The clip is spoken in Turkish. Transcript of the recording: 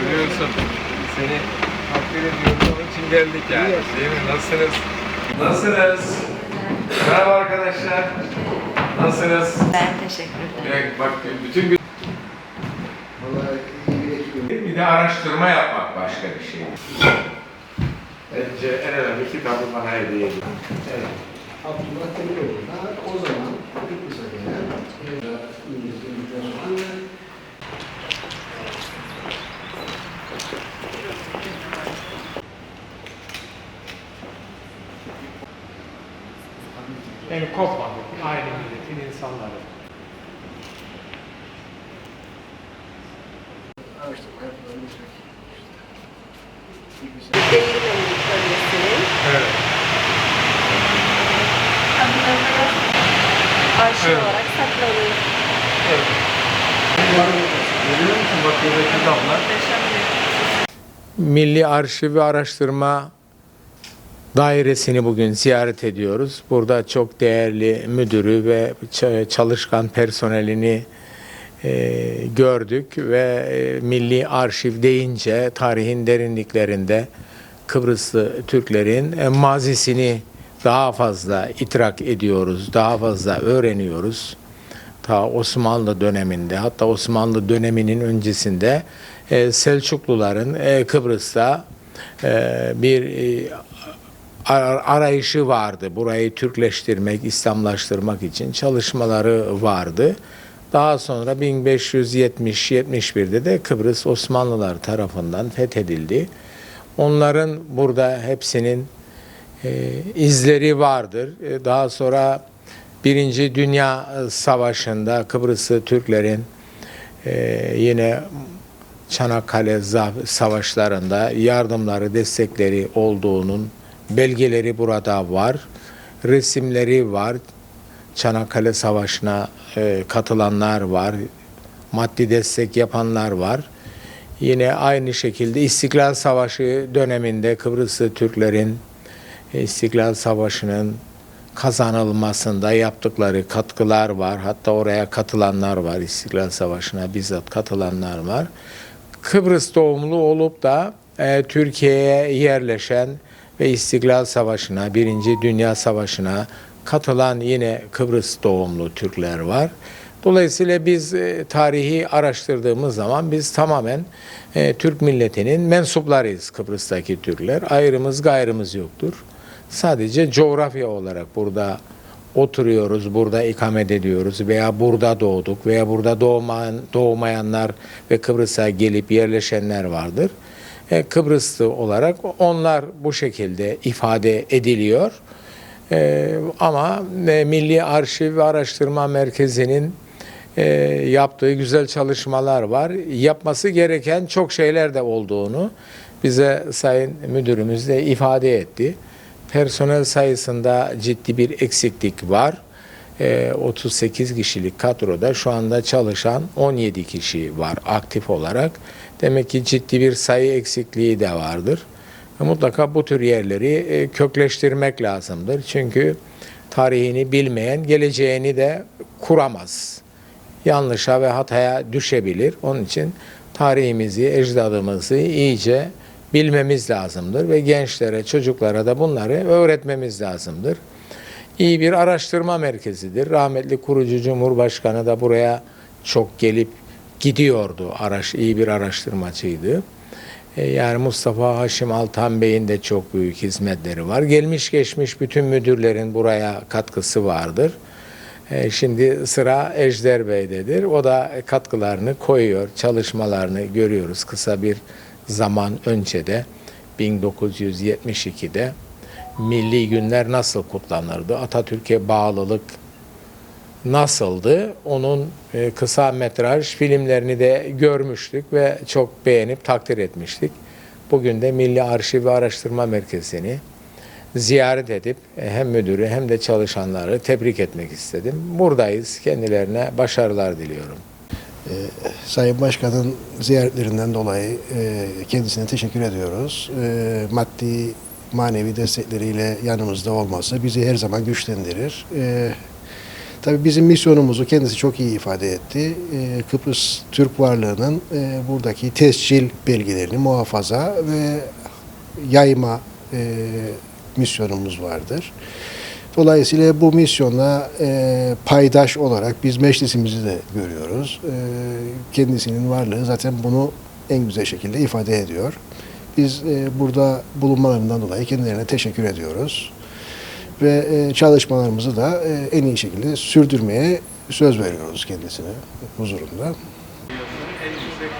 Görüyorsun. Seni takdir ediyorum. Onun için geldik yani. Değil mi? Nasılsınız? Nasılsınız? Merhaba arkadaşlar. Nasılsınız? Ben teşekkür ederim. Evet, bak bütün gün Vallahi iyi bir ekibim. bir de araştırma yapmak başka bir şey. Bence en önemli kitabı bana hediye edin. Evet. Abdullah Demiroğlu da o zaman Kıbrıs'a gelen e, İngiliz İngiliz ve Yani kopmadık. Aynı milletin insanları. Değirmenin bölgesinin Evet. adları arşiv Evet. olarak saklanıyor. Görüyor musun? Bak burada kitaplar. Muhteşem Milli Arşiv ve Araştırma Dairesini bugün ziyaret ediyoruz. Burada çok değerli müdürü ve çalışkan personelini e, gördük ve e, Milli Arşiv deyince tarihin derinliklerinde Kıbrıslı Türklerin e, mazisini daha fazla idrak ediyoruz, daha fazla öğreniyoruz. Ta Osmanlı döneminde hatta Osmanlı döneminin öncesinde e, Selçukluların e, Kıbrıs'ta e, bir ar- arayışı vardı. Burayı Türkleştirmek, İslamlaştırmak için çalışmaları vardı. Daha sonra 1570-71'de de Kıbrıs Osmanlılar tarafından fethedildi. Onların burada hepsinin izleri vardır. Daha sonra Birinci Dünya Savaşı'nda Kıbrıslı Türklerin yine Çanakkale savaşlarında yardımları, destekleri olduğunun belgeleri burada var. Resimleri var. Çanakkale Savaşı'na e, katılanlar var. Maddi destek yapanlar var. Yine aynı şekilde İstiklal Savaşı döneminde Kıbrıslı Türklerin e, İstiklal Savaşı'nın kazanılmasında yaptıkları katkılar var. Hatta oraya katılanlar var. İstiklal Savaşı'na bizzat katılanlar var. Kıbrıs doğumlu olup da e, Türkiye'ye yerleşen ve İstiklal Savaşı'na, Birinci Dünya Savaşı'na katılan yine Kıbrıs doğumlu Türkler var. Dolayısıyla biz e, tarihi araştırdığımız zaman biz tamamen e, Türk milletinin mensuplarıyız Kıbrıs'taki Türkler. Ayrımız gayrımız yoktur. Sadece coğrafya olarak burada oturuyoruz, burada ikamet ediyoruz veya burada doğduk veya burada doğmayan, doğmayanlar ve Kıbrıs'a gelip yerleşenler vardır. E, Kıbrıslı olarak onlar bu şekilde ifade ediliyor. E, ama e, Milli Arşiv ve Araştırma Merkezi'nin e, yaptığı güzel çalışmalar var. Yapması gereken çok şeyler de olduğunu bize Sayın Müdürümüz de ifade etti. Personel sayısında ciddi bir eksiklik var. E, 38 kişilik kadroda şu anda çalışan 17 kişi var aktif olarak. Demek ki ciddi bir sayı eksikliği de vardır. Ve Mutlaka bu tür yerleri e, kökleştirmek lazımdır. Çünkü tarihini bilmeyen geleceğini de kuramaz. Yanlışa ve hataya düşebilir. Onun için tarihimizi, ecdadımızı iyice bilmemiz lazımdır ve gençlere, çocuklara da bunları öğretmemiz lazımdır. İyi bir araştırma merkezidir. Rahmetli kurucu Cumhurbaşkanı da buraya çok gelip gidiyordu. Araş, iyi bir araştırmacıydı. E, Yani Mustafa Haşim Altan Bey'in de çok büyük hizmetleri var. Gelmiş geçmiş bütün müdürlerin buraya katkısı vardır. E, Şimdi sıra Ejder Bey'dedir. O da katkılarını koyuyor, çalışmalarını görüyoruz. Kısa bir zaman önce de 1972'de milli günler nasıl kutlanırdı? Atatürk'e bağlılık nasıldı? Onun e, kısa metraj filmlerini de görmüştük ve çok beğenip takdir etmiştik. Bugün de Milli Arşiv ve Araştırma Merkezi'ni ziyaret edip e, hem müdürü hem de çalışanları tebrik etmek istedim. Buradayız. Kendilerine başarılar diliyorum. Sayın Başkan'ın ziyaretlerinden dolayı e, kendisine teşekkür ediyoruz. E, maddi, manevi destekleriyle yanımızda olması bizi her zaman güçlendirir. E, Tabii bizim misyonumuzu kendisi çok iyi ifade etti. Ee, Kıbrıs Türk varlığının e, buradaki tescil belgelerini muhafaza ve yayma e, misyonumuz vardır. Dolayısıyla bu misyonla e, paydaş olarak biz meclisimizi de görüyoruz. E, kendisinin varlığı zaten bunu en güzel şekilde ifade ediyor. Biz e, burada bulunmalarından dolayı kendilerine teşekkür ediyoruz. Ve e, çalışmalarımızı da e, en iyi şekilde sürdürmeye söz veriyoruz kendisine huzurunda. En yüksek.